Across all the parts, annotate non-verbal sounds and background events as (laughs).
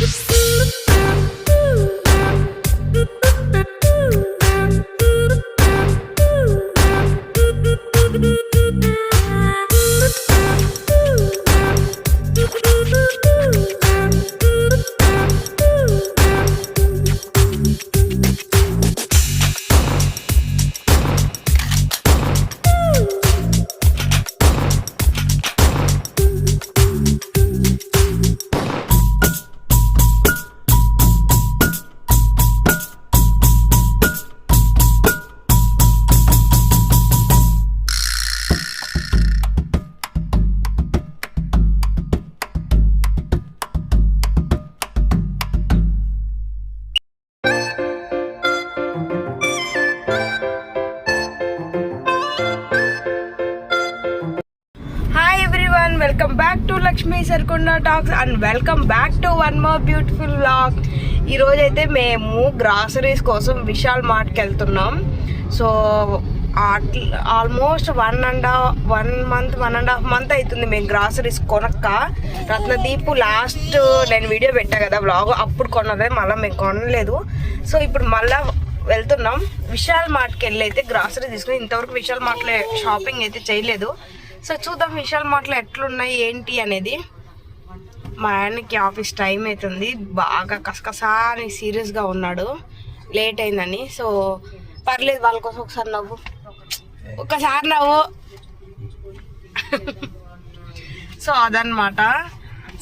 Just welcome back to one more beautiful blog ఈరోజైతే అయితే మేము గ్రాసరీస్ కోసం విశాల్ మార్ట్కి వెళ్తున్నాం. So almost one and one month one and half month అవుతుంది మేము గ్రాసరీస్ కొనక్క. రత్నదీప్ లాస్ట్ నేను వీడియో పెట్టా కదా బ్లాగ్ అప్పుడు కొన్నదే మళ్ళీ మేము కొనలేదు. సో ఇప్పుడు మళ్ళీ వెళ్తున్నాం. విశాల్ మార్ట్కి వెళ్ళి అయితే గ్రాసరీ తీసుకుని ఇంతవరకు విశాల్ మార్ట్లో షాపింగ్ అయితే చేయలేదు. సో చూద్దాం విశాల్ మార్ట్లో ఎట్లున్నాయి ఏంటి అనేది. మా ఆయనకి ఆఫీస్ టైం అవుతుంది. బాగా కసకసా అని సీరియస్గా ఉన్నాడు. లేట్ అయిందని. సో పర్లేదు వాళ్ళ కోసం ఒకసారి నవ్వు. ఒకసారి నవ్వు. సో అదనమాట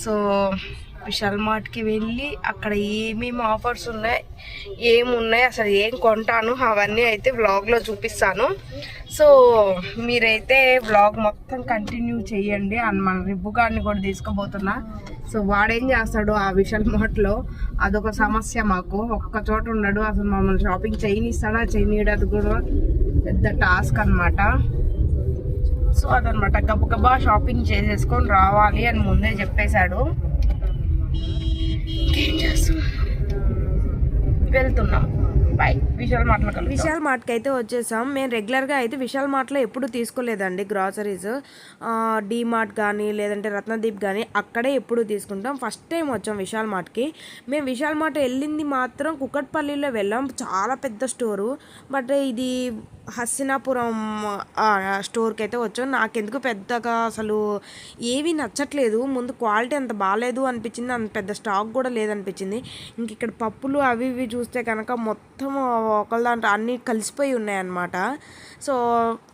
సో విశాల్ మార్ట్కి వెళ్ళి అక్కడ ఏమేమి ఆఫర్స్ ఉన్నాయి ఏమున్నాయి అసలు ఏం కొంటాను అవన్నీ అయితే వ్లాగ్లో చూపిస్తాను. సో మీరైతే వ్లాగ్ మొత్తం కంటిన్యూ చేయండి. అండ్ మన రిబ్బు గారిని కూడా తీసుకోబోతున్నా సో వాడేం చేస్తాడు ఆ విశాల్ మార్ట్లో? అదొక సమస్య మాకు. ఒక్క చోట ఉన్నాడు అసలు మమ్మల్ని షాపింగ్ చేయనిస్తాడా చేయనీయడం కూడా పెద్ద టాస్క్ అనమాట సో అదనమాట గబగబా షాపింగ్ చేసేసుకొని రావాలి అని ముందే చెప్పేశాడు. వెళ్తున్నాం. బాయ్ విశాల్ మాట్లాడగలం విశాల్ మార్ట్కి అయితే వచ్చేసాం. మేము రెగ్యులర్గా అయితే విశాల్ మార్ట్లో ఎప్పుడు తీసుకోలేదండి గ్రాసరీస్ డీ మార్ట్ కానీ లేదంటే రత్నదీప్ కానీ అక్కడే ఎప్పుడు తీసుకుంటాం. ఫస్ట్ టైం వచ్చాం విశాల్ మార్ట్కి మేము విశాల్ మార్ట్ వెళ్ళింది మాత్రం కుక్కట్పల్లిలో వెళ్ళాం. చాలా పెద్ద స్టోరు. బట్ ఇది హస్సినాపురం స్టోర్కి అయితే వచ్చాం. నాకెందుకు పెద్దగా అసలు ఏవి నచ్చట్లేదు. ముందు క్వాలిటీ అంత బాగాలేదు అనిపించింది. అంత పెద్ద స్టాక్ కూడా లేదనిపించింది. ఇంక ఇక్కడ పప్పులు అవి ఇవి చూస్తే కనుక మొత్తం ఒకళ్ళ దాంట్లో అన్నీ కలిసిపోయి ఉన్నాయన్నమాట. సో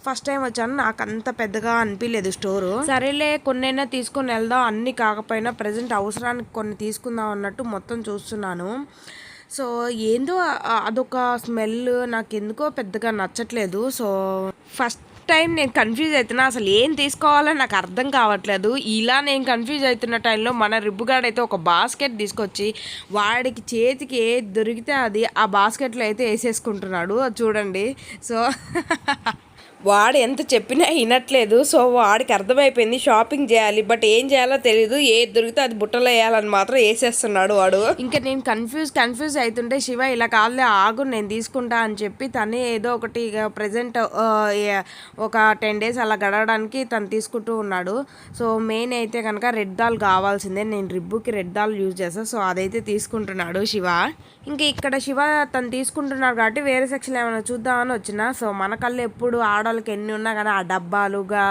ఫస్ట్ టైం వచ్చాను. నాకు అంత పెద్దగా అనిపించలేదు స్టోరు. సరేలే కొన్నైనా తీసుకొని వెళ్దాం. అన్నీ కాకపోయినా ప్రజెంట్ అవసరానికి కొన్ని తీసుకుందాం అన్నట్టు మొత్తం చూస్తున్నాను. సో ఏందో అదొక స్మెల్ నాకు ఎందుకో పెద్దగా నచ్చట్లేదు. సో ఫస్ట్ టైం నేను కన్ఫ్యూజ్ అవుతున్నా అసలు ఏం తీసుకోవాలో నాకు అర్థం కావట్లేదు. ఇలా నేను కన్ఫ్యూజ్ అవుతున్న టైంలో మన రిబ్బుగాడు అయితే ఒక బాస్కెట్ తీసుకొచ్చి వాడికి చేతికి ఏది దొరికితే అది ఆ బాస్కెట్లో అయితే వేసేసుకుంటున్నాడు. అది చూడండి. సో (laughs) వాడు ఎంత చెప్పినా వినట్లేదు. సో వాడికి అర్థమైపోయింది షాపింగ్ చేయాలి. బట్ ఏం చేయాలో తెలియదు ఏది దొరికితే అది బుట్టలో వేయాలని మాత్రం వేసేస్తున్నాడు వాడు. ఇంకా నేను కన్ఫ్యూజ్ కన్ఫ్యూజ్ అవుతుంటే శివ ఇలా కాదులే ఆగు నేను తీసుకుంటా అని చెప్పి తనే ఏదో ఒకటి ఇక ప్రజెంట్ ఒక టెన్ డేస్ అలా గడవడానికి తను తీసుకుంటూ ఉన్నాడు. సో మెయిన్ అయితే కనుక రెడ్ దాల్ కావాల్సిందే. నేను రిబ్బుకి రెడ్ దాల్ యూజ్ చేస్తాను సో అదైతే తీసుకుంటున్నాడు శివ. ఇంకా ఇక్కడ శివ తను తీసుకుంటున్నాడు కాబట్టి వేరే సెక్షన్ ఏమైనా చూద్దామని వచ్చిన. సో మన కళ్ళు ఎప్పుడు ఆడవాళ్ళకి ఎన్ని ఉన్నా కానీ ఆ డబ్బాలుగా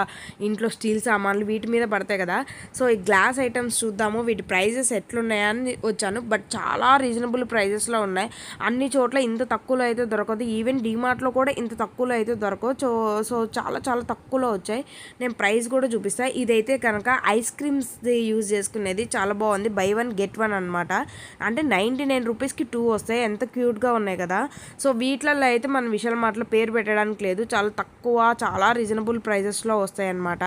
ఇంట్లో స్టీల్ సామాన్లు వీటి మీద పడతాయి కదా. సో ఈ గ్లాస్ ఐటమ్స్ చూద్దాము వీటి ప్రైజెస్ ఎట్లున్నాయని వచ్చాను. బట్ చాలా రీజనబుల్ ప్రైజెస్లో ఉన్నాయి. అన్ని చోట్ల ఇంత తక్కువలో అయితే దొరకదు. ఈవెన్ డీమార్ట్లో కూడా ఇంత తక్కువలో అయితే దొరకవు. సో సో చాలా చాలా తక్కువలో వచ్చాయి. నేను ప్రైస్ కూడా చూపిస్తాను ఇదైతే కనుక ఐస్ క్రీమ్స్ యూజ్ చేసుకునేది. చాలా బాగుంది. బై వన్ గెట్ వన్ అనమాట అంటే నైంటీ నైన్ రూపీస్కి టూ వస్తాయి ఎంత క్యూట్గా ఉన్నాయి కదా. సో వీటిలలో అయితే మన విశాల్ మార్ట్లో పేరు పెట్టడానికి లేదు. చాలా తక్కువ చాలా రీజనబుల్ ప్రైజెస్లో వస్తాయి అన్నమాట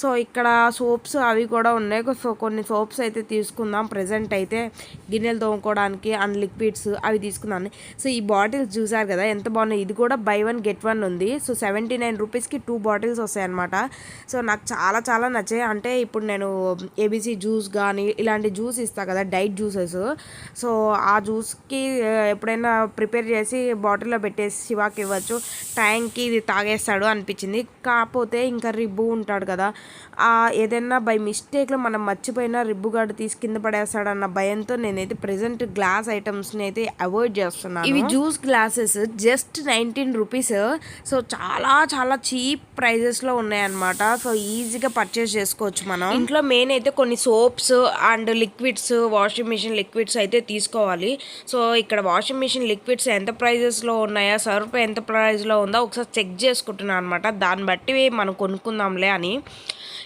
సో ఇక్కడ సోప్స్ అవి కూడా ఉన్నాయి. సో కొన్ని సోప్స్ అయితే తీసుకుందాం. ప్రజెంట్ అయితే గిన్నెలు తోముకోవడానికి అండ్ లిక్విడ్స్ అవి తీసుకుందాం. సో ఈ బాటిల్స్ చూసారు కదా ఎంత బాగున్నాయి. ఇది కూడా బై వన్ గెట్ వన్ ఉంది. సో సెవెంటీ నైన్ రూపీస్కి టూ బాటిల్స్ వస్తాయన్నమాట. సో నాకు చాలా చాలా నచ్చాయి. అంటే ఇప్పుడు నేను ఏబీసీ జ్యూస్ కానీ ఇలాంటి జ్యూస్ ఇస్తాను కదా డైట్ జ్యూసెస్. సో ఆ జ్యూస్కి ఎప్పుడైనా ప్రిపేర్ చేసి బాటిల్లో పెట్టేసి శివాకి ఇవ్వచ్చు. టైంకి ఇది తాగేస్తాడు అనిపించింది. కాకపోతే ఇంకా రిబ్బు ఉంటాడు కదా. ఏదైనా బై మిస్టేక్లో మనం మర్చిపోయినా రిబ్బు గాడు తీసి కింద పడేస్తాడు అన్న భయంతో నేనైతే ప్రెసెంట్ గ్లాస్ ఐటమ్స్ని అయితే అవాయిడ్ చేస్తున్నాను. ఇవి juice glasses just nineteen rupees. So చాలా చాలా చీప్ ప్రైజెస్లో ఉన్నాయన్నమాట. సో ఈజీగా పర్చేస్ చేసుకోవచ్చు మనం. ఇంట్లో మెయిన్ అయితే కొన్ని soaps and liquids washing machine liquids అయితే తీసుకోవాలి. సో ఇక్కడ వాషింగ్ మిషన్ లిక్విడ్స్ ఎంత ప్రైజెస్లో ఉన్నాయా సర్ఫ్ ఎంత ప్రైజ్లో ఉందో ఒకసారి చెక్ చేసుకుంటున్నాను అనమాట దాన్ని బట్టి మనం కొనుక్కుందాంలే అని.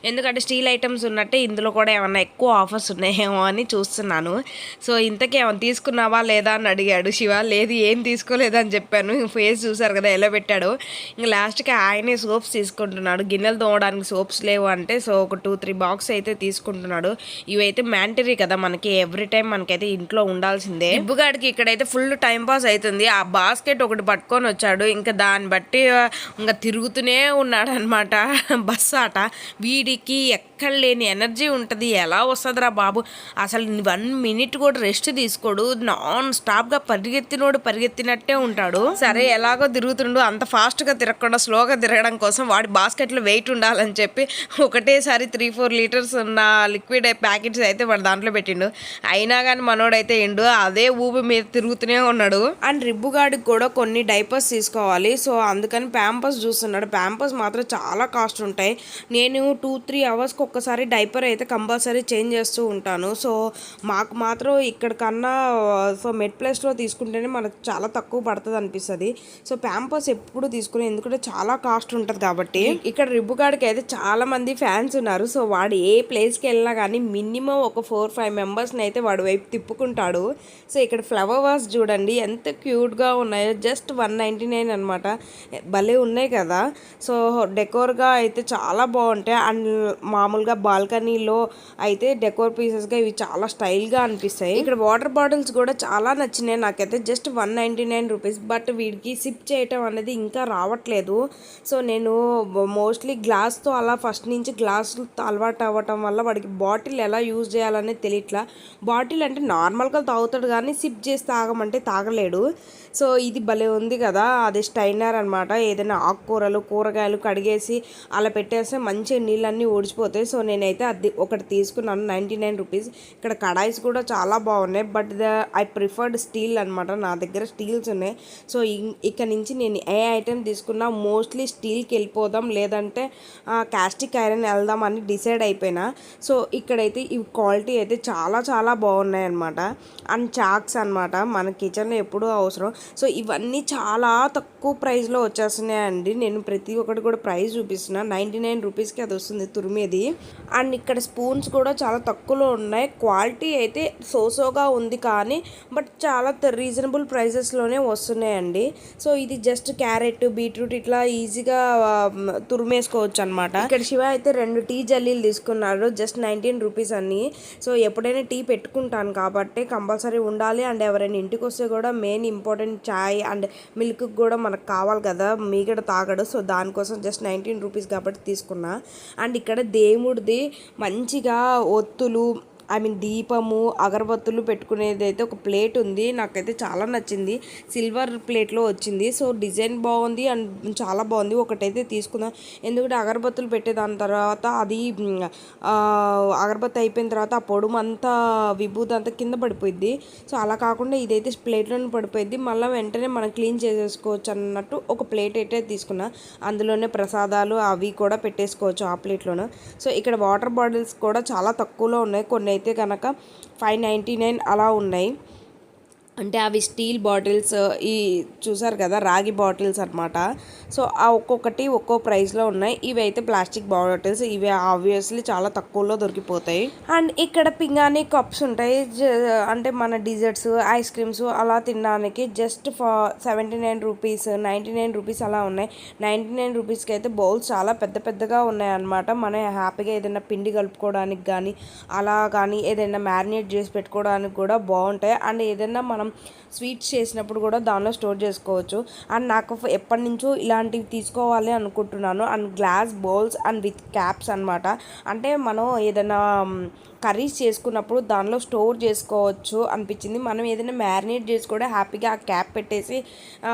ఎందుకంటే స్టీల్ ఐటమ్స్ ఉన్నట్టే ఇందులో కూడా ఏమన్నా ఎక్కువ ఆఫర్స్ ఉన్నాయేమో అని చూస్తున్నాను. సో ఇంతకీ ఏమైనా తీసుకున్నావా లేదా అని అడిగాడు శివ. లేదు ఏం తీసుకోలేదు అని చెప్పాను. ఫేస్ చూసారు కదా ఎలా పెట్టాడు. ఇంకా లాస్ట్కి ఆయనే సోప్స్ తీసుకుంటున్నాడు. గిన్నెలు తోమడానికి సోప్స్ లేవు అంటే సో ఒక టూ త్రీ బాక్స్ అయితే తీసుకుంటున్నాడు. ఇవైతే మ్యాంటరీ కదా మనకి. ఎవ్రీ టైం మనకైతే ఇంట్లో ఉండాల్సిందే. ఇబ్బుగాడికి ఇక్కడైతే ఫుల్ టైం పాస్ అవుతుంది ఆ బాస్కెట్ ఒకటి పట్టుకొని వచ్చాడు. ఇంకా దాన్ని బట్టి ఇంకా తిరుగుతూనే ఉన్నాడు అనమాట బస్సు ఆట వీడికి ఎక్కడ లేని ఎనర్జీ ఉంటుంది. ఎలా వస్తుందిరా బాబు? అసలు వన్ మినిట్ కూడా రెస్ట్ తీసుకోడు. నాన్ స్టాప్గా పరిగెత్తినోడు పరిగెత్తినట్టే ఉంటాడు. సరే ఎలాగో తిరుగుతుండు. అంత ఫాస్ట్గా తిరగకుండా స్లోగా తిరగడం కోసం వాడి బాస్కెట్లో వెయిట్ ఉండాలని చెప్పి ఒకటేసారి త్రీ ఫోర్ లీటర్స్ ఉన్న లిక్విడ్ ప్యాకెట్స్ అయితే వాడు దాంట్లో పెట్టిండు. అయినా కానీ మనోడైతే ఎండు. అదే ఊపి మీద తిరుగుతూనే ఉన్నాడు. అండ్ రిబ్బుగాడికి కూడా కొన్ని డైపర్స్ తీసుకోవాలి. సో అందుకని ప్యాంపర్స్ చూస్తున్నాడు. ప్యాంపర్స్ మాత్రం చాలా కాస్ట్ ఉంటాయి. నేను టూ త్రీ అవర్స్కి ఒక్కసారి డైపర్ అయితే కంపల్సరీ చేంజ్ చేస్తూ ఉంటాను. సో మాకు మాత్రం ఇక్కడ కన్నా సో మెడ్ ప్లేస్లో తీసుకుంటేనే మనకు చాలా తక్కువ పడుతుంది అనిపిస్తుంది. సో ప్యాంపర్స్ ఎప్పుడు తీసుకుని ఎందుకంటే చాలా కాస్ట్ ఉంటుంది కాబట్టి. ఇక్కడ రిబ్బుగాడికి అయితే చాలా మంది ఫ్యాన్స్ ఉన్నారు. సో వాడు ఏ ప్లేస్కి వెళ్ళినా కానీ మినిమం ఒక ఫోర్ ఫైవ్ మెంబర్స్ని అయితే వాడు వైపు తిప్పుకుంటాడు. సో ఇక్కడ ఫ్లవర్ వాస్ చూడండి ఎంత క్యూట్గా ఉన్నాయో. జస్ట్ వన్ నైంటీ నైన్ అనమాట భలే ఉన్నాయి కదా. సో డెకోర్గా అయితే చాలా బాగుంటాయి. అండ్ మామూలుగా బాల్కనీలో అయితే డెకోర్ పీసెస్గా ఇవి చాలా స్టైల్గా అనిపిస్తాయి. ఇక్కడ వాటర్ బాటిల్స్ కూడా చాలా నచ్చినాయి. నాకైతే just one ninety nine rupees. But వీడికి సిప్ చేయటం అనేది ఇంకా రావట్లేదు. సో నేను మోస్ట్లీ గ్లాస్తో అలా ఫస్ట్ నుంచి గ్లాస్ అలవాటు అవ్వటం వల్ల వాడికి బాటిల్ ఎలా యూజ్ చేయాలనేది తెలియట్లా బాటిల్ అంటే నార్మల్గా తాగుతాడు కానీ సిప్ చేసి తాగమంటే తాగలేడు. సో ఇది భలే ఉంది కదా అది స్టైనర్ అనమాట ఏదైనా ఆకుకూరలు కూరగాయలు కడిగేసి అలా పెట్టేస్తే మంచిగా నీళ్ళన్నీ ఓడిచిపోతాయి సో నేనైతే అది ఒకటి తీసుకున్నాను నైంటీ నైన్ రూపీస్. ఇక్కడ కడాయిస్ కూడా చాలా బాగున్నాయి but the I preferred steel అనమాట నా దగ్గర స్టీల్స్ ఉన్నాయి. సో ఇక్కడ నుంచి నేను ఏ ఐటెం తీసుకున్నా మోస్ట్లీ స్టీల్కి వెళ్ళిపోదాం లేదంటే కాస్టిక్ ఐరన్ వెళ్దాం అని డిసైడ్ అయిపోయినా. సో ఇక్కడైతే ఈ క్వాలిటీ అయితే చాలా చాలా బాగున్నాయి అనమాట అండ్ చాక్స్ అనమాట మన కిచెన్లో ఎప్పుడూ అవసరం. సో ఇవన్నీ చాలా తక్కువ ప్రైస్లో వచ్చేస్తున్నాయండి. నేను ప్రతి ఒక్కటి కూడా ప్రైస్ చూపిస్తున్నా. నైంటీ నైన్ రూపీస్కి అది వస్తుంది తురిమేది. అండ్ ఇక్కడ స్పూన్స్ కూడా చాలా తక్కువలో ఉన్నాయి. క్వాలిటీ అయితే సోసోగా ఉంది కానీ బట్ చాలా రీజనబుల్ ప్రైజెస్లోనే వస్తున్నాయండి. సో ఇది జస్ట్ క్యారెట్ బీట్రూట్ ఇట్లా ఈజీగా తురిమేసుకోవచ్చు అనమాట ఇక్కడ శివ అయితే రెండు టీ జల్లీలు తీసుకున్నారు జస్ట్ నైన్టీన్ రూపీస్ అని సో ఎప్పుడైనా టీ పెట్టుకుంటాను కాబట్టి కంపల్సరీ ఉండాలి. అండ్ ఎవరైనా ఇంటికి వస్తే కూడా main important chai and milk కూడా మనకు కావాలి కదా. మీగడ తాగడు. సో దానికోసం జస్ట్ నైన్టీన్ రూపీస్ కాబట్టి తీసుకున్నా. అండ్ ఇక్కడ దేవుడిది మంచిగా ఒత్తులు ఐ మీన్ దీపము అగరబత్తులు పెట్టుకునేది అయితే ఒక ప్లేట్ ఉంది. నాకైతే చాలా నచ్చింది. సిల్వర్ ప్లేట్లో వచ్చింది. సో డిజైన్ బాగుంది అండ్ చాలా బాగుంది. ఒకటైతే తీసుకుందాం. ఎందుకంటే అగరబత్తులు పెట్టేదాని తర్వాత అది అగరబత్తి అయిపోయిన తర్వాత ఆ పొడుము అంతా విభూతి అంతా కింద పడిపోయింది సో అలా కాకుండా ఇదైతే ప్లేట్లోనే పడిపోయింది మళ్ళీ వెంటనే మనం క్లీన్ చేసేసుకోవచ్చు అన్నట్టు ఒక ప్లేట్ అయితే తీసుకున్నా. అందులోనే ప్రసాదాలు అవి కూడా పెట్టేసుకోవచ్చు ఆ ప్లేట్లోనే. సో ఇక్కడ వాటర్ బాటిల్స్ కూడా చాలా తక్కువలో ఉన్నాయి. కొన్ని అయితే కనుక ఫైవ్ నైంటీ నైన్ అలా ఉన్నాయి. అంటే అవి స్టీల్ బాటిల్స్ ఈ చూసారు కదా రాగి బాటిల్స్ అన్నమాట. సో ఆ ఒక్కొక్కటి ఒక్కో ప్రైస్లో ఉన్నాయి. ఇవి అయితే ప్లాస్టిక్ బాటిల్స్. ఇవి ఆబ్వియస్లీ చాలా తక్కువలో దొరికిపోతాయి. అండ్ ఇక్కడ పింగాణి కప్స్ ఉంటాయి. జ- అంటే మన డిజర్ట్స్ ఐస్ క్రీమ్స్ అలా తినడానికి just for seventy nine rupees ninety nine rupees అలా ఉన్నాయి. నైంటీ నైన్ రూపీస్కి అయితే బౌల్స్ చాలా పెద్ద పెద్దగా ఉన్నాయి అన్నమాట. మనం హ్యాపీగా ఏదైనా పిండి కలుపుకోవడానికి కానీ అలా కానీ ఏదైనా మ్యారినేట్ చేసి పెట్టుకోవడానికి కూడా బాగుంటాయి. అండ్ ఏదైనా మనం స్వీట్స్ చేసినప్పుడు కూడా దానిలో స్టోర్ చేసుకోవచ్చు. అండ్ నాకు ఎప్పటి నుంచో ఇలాంటివి తీసుకోవాలి అనుకుంటున్నాను. And glass bowls and with caps అన్నమాట. అంటే మనం ఏదైనా కర్రీస్ చేసుకున్నప్పుడు దానిలో స్టోర్ చేసుకోవచ్చు అనిపించింది. మనం ఏదైనా మ్యారినేట్ చేసి కూడా హ్యాపీగా ఆ క్యాప్ పెట్టేసి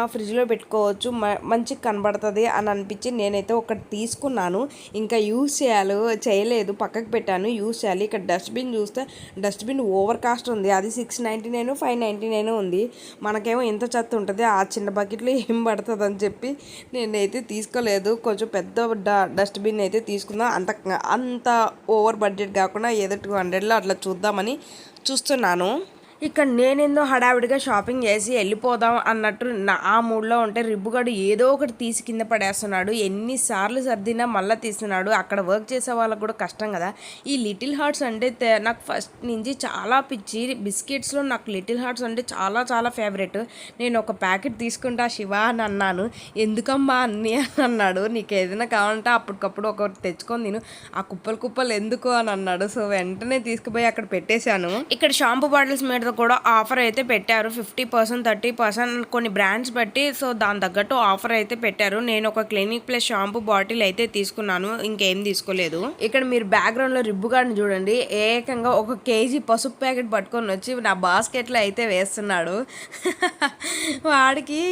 ఫ్రిడ్జ్లో పెట్టుకోవచ్చు. మ- మంచిగా కనబడుతుంది అని అనిపించి నేనైతే ఒకటి తీసుకున్నాను. ఇంకా యూస్ చేయాలి చేయలేదు. పక్కకు పెట్టాను యూస్ చేయాలి. ఇక్కడ డస్ట్బిన్ చూస్తే డస్ట్బిన్ ఓవర్ కాస్ట్ ఉంది. అది six ninety nine five ninety nine ఉంది. మనకేమో ఎంత చెత్త ఉంటుంది. ఆ చిన్న బకెట్లో ఏం పడుతుంది అని చెప్పి నేనైతే తీసుకోలేదు. కొంచెం పెద్ద డ- డస్ట్బిన్ అయితే తీసుకుందాం అంత అంత ఓవర్ బడ్జెట్ కాకుండా ఏదో హండ్రెడ్లో అట్లా చూద్దామని చూస్తున్నాను. ఇక్కడ నేనేందో హడావిడిగా షాపింగ్ చేసి వెళ్ళిపోదాం అన్నట్టు నా ఆ మూడ్లో ఉంటే రిబ్బుగాడు ఏదో ఒకటి తీసి కింద పడేస్తున్నాడు. ఎన్నిసార్లు సర్దినా మళ్ళీ తీస్తున్నాడు. అక్కడ వర్క్ చేసే వాళ్ళకి కూడా కష్టం కదా. ఈ లిటిల్ హార్ట్స్ అంటే నాకు ఫస్ట్ నుంచి చాలా పిచ్చి. బిస్కెట్స్లో నాకు లిటిల్ హార్ట్స్ అంటే చాలా చాలా ఫేవరెట్. నేను ఒక ప్యాకెట్ తీసుకుంటా శివ అని అన్నాను. ఎందుకమ్మా అన్ని అని అన్నాడు. నీకు ఏదైనా కావాలంటే అప్పటికప్పుడు ఒకటి తెచ్చుకొని నేను ఆ కుప్పలు కుప్పలు ఎందుకు అని అన్నాడు. సో వెంటనే తీసుకుపోయి అక్కడ పెట్టేశాను. ఇక్కడ షాంపూ బాటిల్స్ మీద కూడా ఆఫర్ అయితే పెట్టారు. ఫిఫ్టీ పర్సెంట్ థర్టీ పర్సెంట్ కొన్ని బ్రాండ్స్ బట్టి. సో దాని తగ్గట్టు ఆఫర్ అయితే పెట్టారు. నేను ఒక క్లినిక్ ప్లస్ షాంపూ బాటిల్ అయితే తీసుకున్నాను. ఇంకేం తీసుకోలేదు. ఇక్కడ మీరు బ్యాక్గ్రౌండ్లో రిబ్బు గార్డ్ని చూడండి. ఏకంగా ఒక కేజీ పసుపు ప్యాకెట్ పట్టుకొని వచ్చి నా బాస్కెట్లో అయితే వేస్తున్నాడు. వాడికి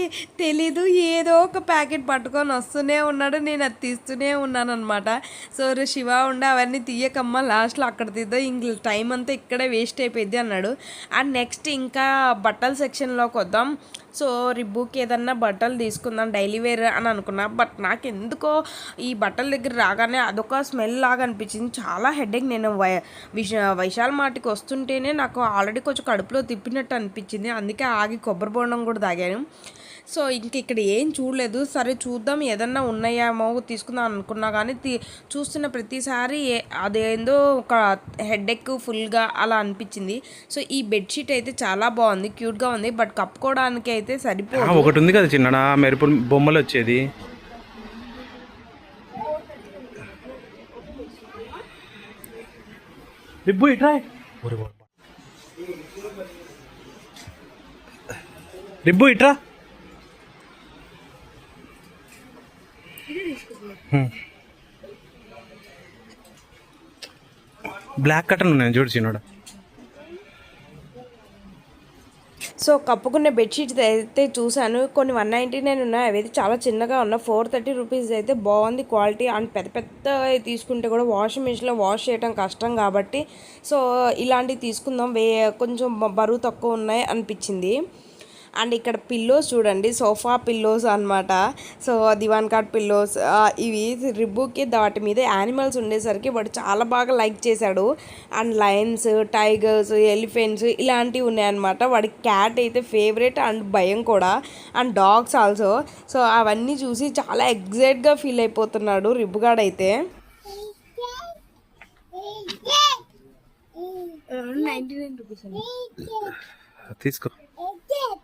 తెలీదు. ఏదో ఒక ప్యాకెట్ పట్టుకొని వస్తూనే ఉన్నాడు. నేను అది తీస్తూనే ఉన్నాను అనమాట సో రే శివ ఉండి అవన్నీ తీయకమ్మా. లాస్ట్లో అక్కడ తీద్దాం. ఇంక టైం అంతా ఇక్కడే వేస్ట్ అయిపోయింది అన్నాడు. అండ్ నెక్స్ట్ ఇంకా బట్టల సెక్షన్లోకి వద్దాం. సో రిబ్బుకి ఏదన్నా బట్టలు తీసుకుందాం డైలీ వేర్ అని అనుకున్నా. బట్ నాకు ఎందుకో ఈ బట్టల దగ్గర రాగానే అదొక స్మెల్ లాగా అనిపించింది. చాలా హెడేక్ నేను వై విశ వైశాల్ మాటికి వస్తుంటేనే నాకు ఆల్రెడీ కొంచెం కడుపులో తిప్పినట్టు అనిపించింది. అందుకే ఆగి కొబ్బరి బోండం కూడా తాగాను. సో ఇంక ఇక్కడ ఏం చూడలేదు. సరే చూద్దాం ఏదన్నా ఉన్నాయేమో తీసుకుందాం అనుకున్నా కానీ చూస్తున్న ప్రతిసారి అదేందో ఒక హెడేక్ ఫుల్గా అలా అనిపించింది. సో ఈ బెడ్షీట్ అయితే చాలా బాగుంది క్యూట్గా ఉంది బట్ కప్పుకోవడానికి అయితే సరిపోదు. ఒకటి ఉంది కదా చిన్న మెరుపు బొమ్మలు వచ్చేది. ఇట్రా. రిబ్బు ఇట్రా బ్లాక్ కటన్ ఉన్నాయి చూడు చిన్నోడా. సో కప్పుకున్న బెడ్షీట్స్ అయితే చూశాను. కొన్ని వన్ నైంటీ నైన్ ఉన్నాయి. అవి అయితే చాలా చిన్నగా ఉన్నాయి. ఫోర్ థర్టీ రూపీస్ అయితే బాగుంది క్వాలిటీ. అండ్ పెద్ద పెద్ద తీసుకుంటే కూడా వాషింగ్ మిషన్లో వాష్ చేయడం కష్టం కాబట్టి సో ఇలాంటివి తీసుకుందాం. వే కొంచెం బరువు తక్కువ ఉన్నాయి అనిపించింది. అండ్ ఇక్కడ పిల్లోస్ చూడండి సోఫా పిల్లోస్ అన్నమాట. సో దివాన్ కాట్ పిల్లోస్ ఇవి రిబ్బుకి వాటి మీద యానిమల్స్ ఉండేసరికి వాడు చాలా బాగా లైక్ చేశాడు. అండ్ లయన్స్ టైగర్స్ ఎలిఫెంట్స్ ఇలాంటివి ఉన్నాయన్నమాట. వాడికి క్యాట్ అయితే ఫేవరెట్ అండ్ భయం కూడా. అండ్ డాగ్స్ ఆల్సో సో అవన్నీ చూసి చాలా ఎగ్జైట్గా ఫీల్ అయిపోతున్నాడు రిబ్బుగాడైతే నైన్టీ నైన్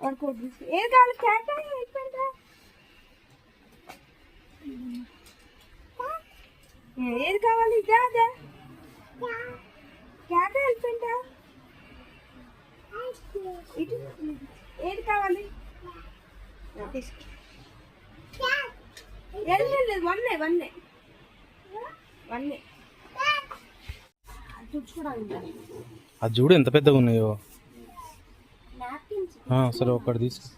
ఏది కావాలి క్యాట్ ఎలిఫెంటా ఏది కావాలి ఇదే అదే క్యాట్ ఇటు ఏది కావాలి తీసుకో. లేదు, వన్నే వన్నే వన్నే అది చూడు ఎంత పెద్దగా ఉన్నాయో నాప్కిన్స్ ఆ, సరే ఒకటి తీసుకో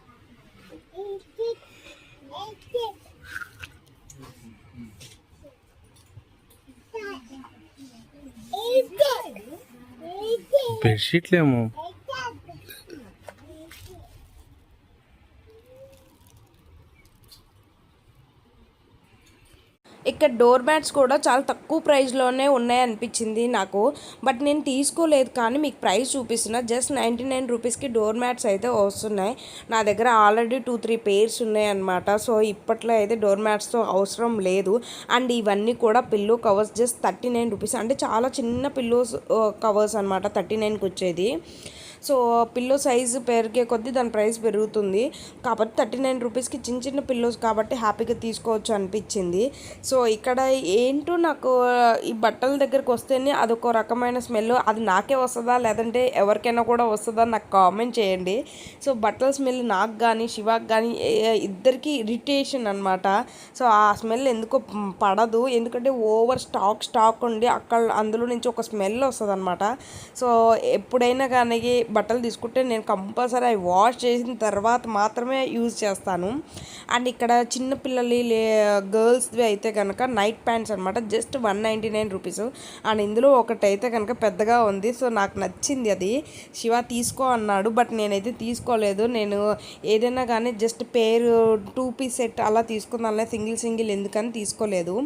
బెడ్షీట్లేమో ఇక్కడ డోర్ మ్యాట్స్ కూడా చాలా తక్కువ ప్రైస్లోనే ఉన్నాయి అనిపించింది నాకు. బట్ నేను తీసుకోలేదు కానీ మీకు ప్రైస్ చూపిస్తున్నా. జస్ట్ నైంటీ నైన్ రూపీస్కి డోర్ మ్యాట్స్ అయితే వస్తున్నాయి. నా దగ్గర ఆల్రెడీ టూ త్రీ పేర్స్ ఉన్నాయి అనమాట సో ఇప్పట్లో అయితే డోర్ మ్యాట్స్తో అవసరం లేదు. అండ్ ఇవన్నీ కూడా pillow covers just thirty nine rupees. అంటే చాలా చిన్న పిల్లోస్ కవర్స్ అనమాట థర్టీ నైన్కి వచ్చేది. సో పిల్లో సైజు పెరిగే కొద్దీ దాని ప్రైస్ పెరుగుతుంది. కాబట్టి థర్టీ నైన్ రూపీస్కి చిన్న చిన్న పిల్లోస్ కాబట్టి హ్యాపీగా తీసుకోవచ్చు అనిపించింది. సో ఇక్కడ ఏంటో నాకు ఈ బట్టల దగ్గరకు వస్తేనే అదొక రకమైన స్మెల్. అది నాకే వస్తుందా? లేదంటే ఎవరికైనా కూడా వస్తుందా? నాకు కామెంట్ చేయండి. సో బట్టల స్మెల్ నాకు కానీ శివాకి కానీ ఇద్దరికి ఇరిటేషన్ అనమాట సో ఆ స్మెల్ ఎందుకో పడదు. ఎందుకంటే ఓవర్ స్టాక్ స్టాక్ ఉండి అక్కడ అందులో నుంచి ఒక స్మెల్ వస్తుంది అనమాట సో ఎప్పుడైనా కానీ బట్టలు తీసుకుంటే నేను కంపల్సరీ అవి వాష్ చేసిన తర్వాత మాత్రమే యూజ్ చేస్తాను. అండ్ ఇక్కడ చిన్న పిల్లలు గర్ల్స్వి అయితే కనుక నైట్ ప్యాంట్స్ అనమాట just one ninety nine rupees. And ఇందులో ఒకటైతే కనుక పెద్దగా ఉంది సో నాకు నచ్చింది అది. శివ తీసుకో అన్నాడు బట్ నేనైతే తీసుకోలేదు. నేను ఏదైనా కానీ జస్ట్ పేరు టూ పీస్ సెట్ అలా తీసుకుందాం సింగిల్ సింగిల్ ఎందుకని తీసుకోలేదు.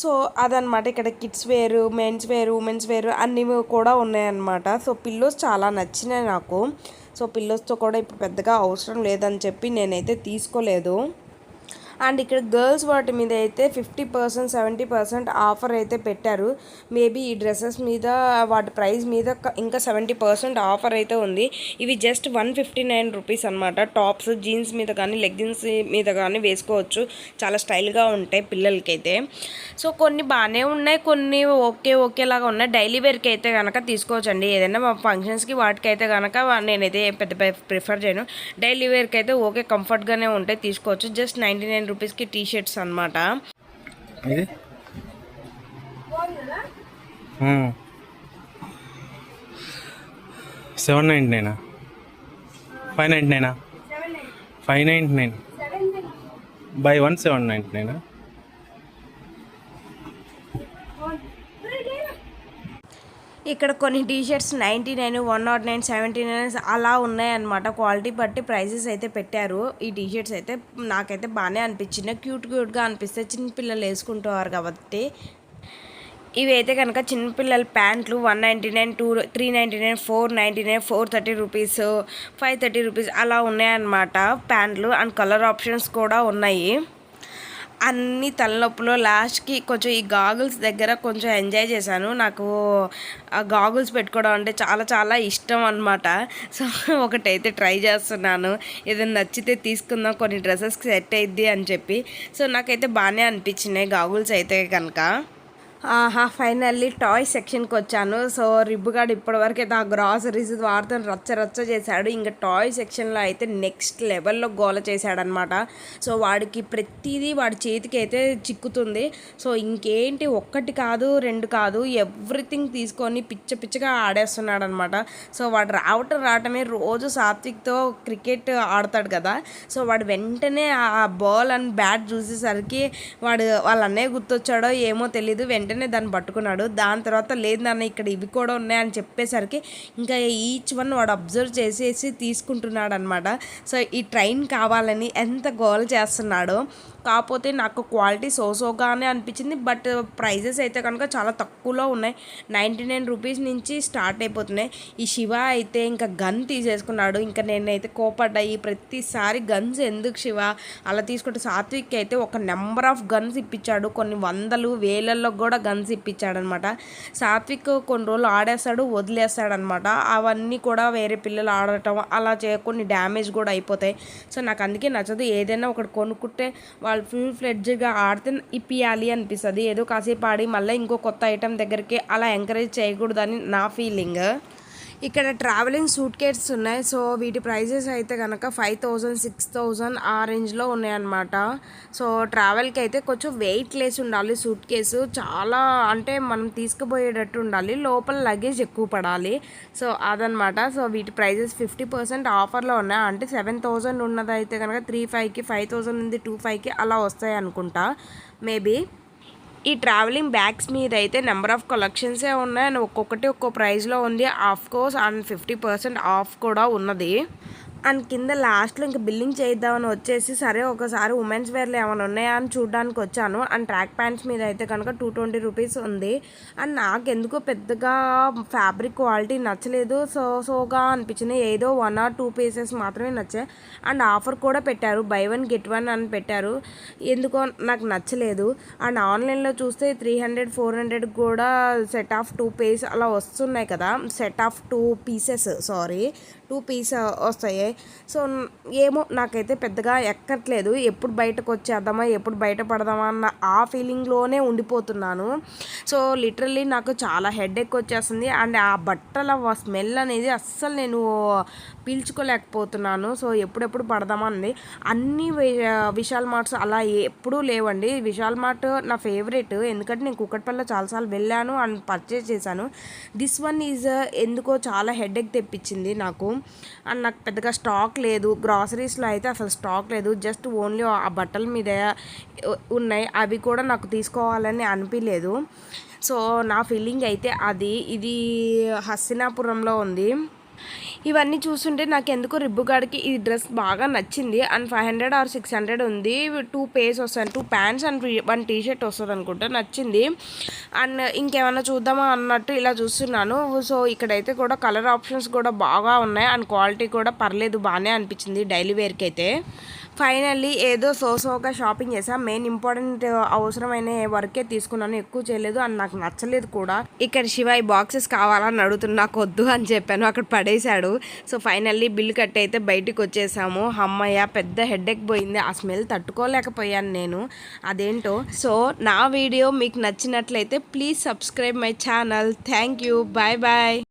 సో అదనమాట ఇక్కడ kids wear men's wear women's wear అన్నీ కూడా ఉన్నాయన్నమాట. సో పిల్లోస్ చాలా నచ్చినాయి నాకు. సో పిల్లోస్తో కూడా ఇప్పుడు పెద్దగా అవసరం లేదని చెప్పి నేనైతే తీసుకోలేదు. అండ్ ఇక్కడ గర్ల్స్ వాటి మీద అయితే fifty percent seventy percent offer అయితే పెట్టారు. మేబీ ఈ డ్రెస్సెస్ మీద వాటి ప్రైస్ మీద ఇంకా సెవెంటీ పర్సెంట్ ఆఫర్ అయితే ఉంది. ఇవి just one fifty nine rupees అనమాట టాప్స్ జీన్స్ మీద కానీ లెగ్గిన్స్ మీద కానీ వేసుకోవచ్చు. చాలా స్టైల్గా ఉంటాయి పిల్లలకైతే. సో కొన్ని బాగానే ఉన్నాయి కొన్ని ఓకే ఓకేలాగా ఉన్నాయి. డైలీ వేర్కి అయితే కనుక తీసుకోవచ్చండి. ఏదైనా మా ఫంక్షన్స్కి వాటికి అయితే కనుక నేనైతే పెద్ద ప్రిఫర్ చేయను. డైలీ వేర్కి అయితే ఓకే కంఫర్ట్గానే ఉంటాయి తీసుకోవచ్చు. జస్ట్ నైంటీ నైన్ రూపీస్కి టీ షర్ట్స్ అనమాట ఇది? సెవెన్ నైంటీ నైనా? ఫైవ్ నైంటీ నైనా? Five ninety nine? Buy one seven ninety నైనా? ఇక్కడ కొన్ని T shirts ninety nine one naught nine seventy nine అలా ఉన్నాయన్నమాట. క్వాలిటీ బట్టి ప్రైజెస్ అయితే పెట్టారు. ఈ టీ షర్ట్స్ అయితే నాకైతే బాగానే అనిపించింది క్యూట్ క్యూట్గా అనిపిస్తే చిన్నపిల్లలు వేసుకుంటారు కాబట్టి. ఇవి అయితే కనుక చిన్నపిల్లల ప్యాంట్లు one ninety nine two three ninety nine four ninety nine four thirty rupees five thirty rupees అలా ఉన్నాయన్నమాట ప్యాంట్లు. అండ్ కలర్ ఆప్షన్స్ కూడా ఉన్నాయి. అన్ని తలనొప్పులు. లాస్ట్కి కొంచెం ఈ గాగుల్స్ దగ్గర కొంచెం ఎంజాయ్ చేశాను. నాకు ఆ గాగుల్స్ పెట్టుకోవడం అంటే చాలా చాలా ఇష్టం అనమాట సో ఒకటైతే ట్రై చేస్తున్నాను. ఏదైనా నచ్చితే తీసుకుందాం. కొన్ని డ్రెస్సెస్కి సెట్ అయ్యిద్ది అని చెప్పి. సో నాకైతే బాగానే అనిపించినాయి గాగుల్స్ అయితే కనుక ఆహా ఫైనల్లీ టాయ్ సెక్షన్కి వచ్చాను. సో రిబ్బుగాడు ఇప్పటివరకే నా ఆ గ్రాసరీస్ వాడుతూ రచ్చ రచ్చ చేశాడు. ఇంకా టాయ్ సెక్షన్లో అయితే నెక్స్ట్ లెవెల్లో గోల చేశాడనమాట సో వాడికి ప్రతిదీ వాడి చేతికి అయితే చిక్కుతుంది. సో ఇంకేంటి? ఒక్కటి కాదు రెండు కాదు ఎవ్రీథింగ్ తీసుకొని పిచ్చ పిచ్చగా ఆడేస్తున్నాడు అనమాట సో వాడు రావటం రావటమే రోజు సాత్విక్తో క్రికెట్ ఆడతాడు కదా. సో వాడు వెంటనే ఆ బాల్ అండ్ బ్యాట్ చూసేసరికి వాడు వాళ్ళ అన్నయ్య గుర్తొచ్చాడో ఏమో తెలీదు. వెంటనే దాన్ని పట్టుకున్నాడు. దాని తర్వాత లేదు నాన్న ఇక్కడ ఇవి కూడా ఉన్నాయని చెప్పేసరికి ఇంకా ఈచ్ వన్ వాడు అబ్జర్వ్ చేసేసి తీసుకుంటున్నాడు అనమాట సో ఈ ట్రైన్ కావాలని ఎంత గోల్ చేస్తున్నాడో కాకపోతే నాకు క్వాలిటీ సోసోగానే అనిపించింది. బట్ ప్రైజెస్ అయితే కనుక చాలా తక్కువలో ఉన్నాయి. నైంటీ నైన్ రూపీస్ నుంచి స్టార్ట్ అయిపోతున్నాయి. ఈ శివ అయితే ఇంకా గన్ తీసేసుకున్నాడు. ఇంకా నేనైతే కోపడ్డాయి ప్రతిసారి గన్స్ ఎందుకు శివ? అలా తీసుకుంటే సాత్విక్ అయితే ఒక నెంబర్ ఆఫ్ గన్స్ ఇప్పించాడు. కొన్ని వందలు వేలల్లో కూడా గన్స్ ఇప్పించాడనమాట. సాత్విక్ కొన్ని రోజులు ఆడేస్తాడు వదిలేస్తాడనమాట. అవన్నీ కూడా వేరే పిల్లలు ఆడటం అలా చే కొన్ని డ్యామేజ్ కూడా అయిపోతాయి. సో నాకు అందుకే నచ్చదు ఏదైనా ఒకటి కొనుక్కుంటే వాళ్ళు ఫుల్ ఫ్లెడ్జ్గా ఆడితే ఇప్పియాలి అనిపిస్తుంది. ఏదో కాసేపు ఆడి మళ్ళీ ఇంకో కొత్త ఐటెం దగ్గరికి అలా ఎంకరేజ్ చేయకూడదని నా ఫీలింగ్ ఇక్కడ ట్రావెలింగ్ సూట్ కేట్స్ ఉన్నాయి. సో వీటి ప్రైజెస్ అయితే కనుక ఫైవ్ థౌజండ్ సిక్స్ థౌజండ్ ఆ రేంజ్లో ఉన్నాయన్నమాట. సో ట్రావెల్కి అయితే కొంచెం వెయిట్ లెస్ ఉండాలి సూట్ కేసు చాలా అంటే మనం తీసుకుపోయేటట్టు ఉండాలి. లోపల లగేజ్ ఎక్కువ పడాలి. సో అదనమాట సో వీటి ప్రైజెస్ ఫిఫ్టీ పర్సెంట్ ఆఫర్లో ఉన్నాయి. అంటే సెవెన్ థౌజండ్ ఉన్నదైతే కనుక త్రీ ఫైవ్కి ఫైవ్ థౌజండ్ ఉంది టూ ఫైవ్కి అలా వస్తాయి అనుకుంటా మేబీ ఈ ట్రావెలింగ్ బ్యాగ్స్ మీద అయితే నెంబర్ ఆఫ్ కలెక్షన్సే ఉన్నాయి? అండ్ ఒక్కొక్కటి ఒక్కో ప్రైస్లో ఉంది. Of course and fifty percent off కూడా ఉన్నది. అండ్ కింద లాస్ట్లో ఇంకా బిల్లింగ్ చేద్దామని వచ్చేసి సరే ఒకసారి ఉమెన్స్ వేర్లు ఏమైనా ఉన్నాయా అని చూడడానికి వచ్చాను. అండ్ ట్రాక్ ప్యాంట్స్ మీద అయితే కనుక టూ ట్వంటీ రూపీస్ ఉంది. అండ్ నాకు ఎందుకో పెద్దగా ఫ్యాబ్రిక్ క్వాలిటీ నచ్చలేదు. సో సోగా అనిపించింది. ఏదో వన్ ఆర్ టూ పీసెస్ మాత్రమే నచ్చాయి. అండ్ ఆఫర్ కూడా పెట్టారు. బై వన్ గెట్ వన్ అని పెట్టారు. ఎందుకో నాకు నచ్చలేదు. అండ్ ఆన్లైన్లో చూస్తే త్రీ హండ్రెడ్ ఫోర్ హండ్రెడ్ కూడా సెట్ ఆఫ్ టూ పీస్ అలా వస్తున్నాయి కదా. Set of two pieces sorry. Two piece వస్తాయి. సో ఏమో నాకైతే పెద్దగా ఎక్కట్లేదు. ఎప్పుడు బయటకు వచ్చేద్దామా ఎప్పుడు బయటపడదామా అన్న ఆ ఫీలింగ్లోనే ఉండిపోతున్నాను. సో లిటరల్లీ నాకు చాలా హెడ్ ఎక్ వచ్చేస్తుంది. అండ్ ఆ బట్టల స్మెల్ అనేది అస్సలు నేను పీల్చుకోలేకపోతున్నాను. సో ఎప్పుడెప్పుడు పడదామా అంది. అన్ని వి- విశాల్ మార్ట్స్ అలా ఎప్పుడూ లేవండి. విశాల్ మార్ట్ నా ఫేవరెట్ ఎందుకంటే నేను కుక్కట్పల్లిలో చాలాసార్లు వెళ్ళాను అండ్ పర్చేస్ చేశాను. దిస్ వన్ ఈజ్ ఎందుకో చాలా హెడేక్ తెప్పించింది నాకు. అండ్ నాకు పెద్దగా స్టాక్ లేదు. గ్రాసరీస్లో అయితే అసలు స్టాక్ లేదు. జస్ట్ ఓన్లీ ఆ బట్టల మీద ఉన్నాయి. అవి కూడా నాకు తీసుకోవాలని అనిపించలేదు సో నా ఫీలింగ్ అయితే అది. ఇది హస్తినాపురంలో ఉంది. ఇవన్నీ చూస్తుంటే నాకు ఎందుకు రిబ్బు కాడికి ఈ డ్రెస్ బాగా నచ్చింది. And five hundred or six hundred ఉంది. టూ పేస్ వస్తాయి. Two pants and one T shirt వస్తుంది అనుకుంటా. నచ్చింది. అండ్ ఇంకేమైనా చూద్దామా అన్నట్టు ఇలా చూస్తున్నాను. సో ఇక్కడైతే కూడా కలర్ ఆప్షన్స్ కూడా బాగా ఉన్నాయి. అండ్ క్వాలిటీ కూడా పర్లేదు. బాగానే అనిపించింది డైలీ వేర్కి అయితే ఫైనల్లీ ఏదో సో సోగా షాపింగ్ చేసా. మెయిన్ ఇంపార్టెంట్ అవసరమైన వర్కే తీసుకున్నాను. ఎక్కువ చేయలేదు. అని నాకు నచ్చలేదు కూడా. ఇక్కడ శివ ఈ బాక్సెస్ కావాలని అడుగుతున్నా. నాకు వద్దు అని చెప్పాను. అక్కడ పడేశాడు. సో ఫైనల్లీ బిల్ కట్ అయితే బయటికి వచ్చేసాము. అమ్మయ్య పెద్ద హెడ్ఎక్ పోయింది. ఆ స్మెల్ తట్టుకోలేకపోయాను నేను. అదేంటో? సో నా వీడియో మీకు నచ్చినట్లయితే please subscribe my channel. Thank you. Bye bye.